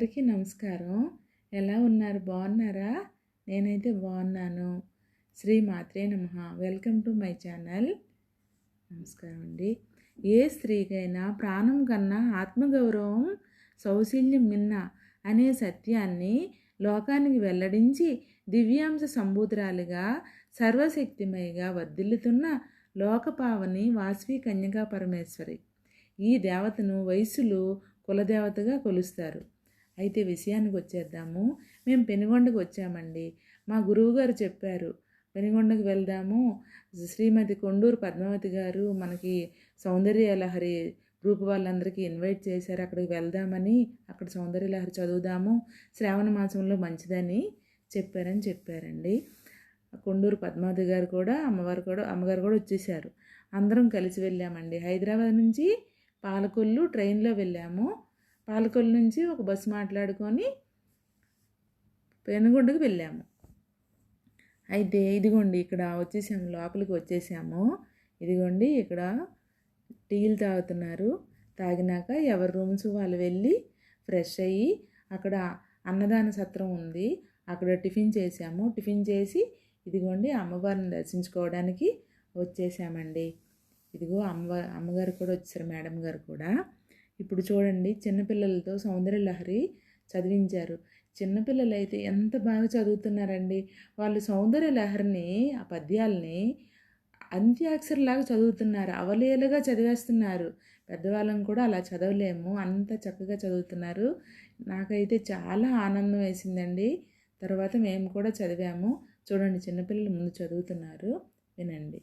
అందరికీ నమస్కారం. ఎలా ఉన్నారు? బాగున్నారా? నేనైతే బాగున్నాను. శ్రీ మాత్రే నమ. Welcome to my channel. నమస్కారం అండి. ఏ స్త్రీకైనా ప్రాణం కన్నా ఆత్మగౌరవం సౌశల్యం మిన్న అనే సత్యాన్ని లోకానికి వెల్లడించి దివ్యాంశ సంబూతురాలిగా సర్వశక్తిమయగా వర్ధిల్లుతున్న లోకపావని వాస్వి కన్యకా పరమేశ్వరి. ఈ దేవతను వయసులు కులదేవతగా కొలుస్తారు. అయితే విషయానికి వచ్చేద్దాము. మేము పెనుగొండకు వచ్చామండి. మా గురువుగారు చెప్పారు పెనుగొండకు వెళ్దాము. శ్రీమతి కొండూరు పద్మావతి గారు మనకి సౌందర్య లహరి గ్రూప్ వాళ్ళందరికీ ఇన్వైట్ చేశారు. అక్కడికి వెళ్దామని అక్కడ సౌందర్య లహరి చదువుదాము. శ్రావణ మాసంలో మంచిదని చెప్పారని చెప్పారండి. కొండూరు పద్మావతి గారు కూడా అమ్మవారు కూడా అమ్మగారు కూడా వచ్చేసారు అందరం కలిసి వెళ్ళామండి. హైదరాబాద్ నుంచి పాలకొల్లు ట్రైన్లో వెళ్ళాము. పాలకొల్లు నుంచి ఒక బస్సు మాట్లాడుకొని పెనుగొండకు వెళ్ళాము. అయితే ఇదిగోండి ఇక్కడ వచ్చేసాము లోపలికి వచ్చేసాము. ఇదిగోండి ఇక్కడ టీలు తాగుతున్నారు. తాగినాక ఎవరి రూమ్స్ వాళ్ళు వెళ్ళి ఫ్రెష్ అయ్యి అక్కడ అన్నదాన సత్రం ఉంది. అక్కడ టిఫిన్ చేసాము. టిఫిన్ చేసి ఇదిగోండి అమ్మవారిని దర్శించుకోవడానికి వచ్చేసామండి. ఇదిగో అమ్మ అమ్మగారు కూడా వచ్చారు మేడం గారు కూడా. ఇప్పుడు చూడండి చిన్నపిల్లలతో సౌందర్య లహరి చదివించారు. చిన్నపిల్లలు అయితే ఎంత బాగా చదువుతున్నారండి. వాళ్ళు సౌందర్య లహరిని ఆ పద్యాలని అంత్యాక్షరలాగా చదువుతున్నారు. అవలేలుగా చదివేస్తున్నారు. పెద్దవాళ్ళం కూడా అలా చదవలేము. అంత చక్కగా చదువుతున్నారు. నాకైతే చాలా ఆనందం వేసిందండి. తర్వాత మేము కూడా చదివాము. చూడండి చిన్నపిల్లలు ముందు చదువుతున్నారు. వినండి.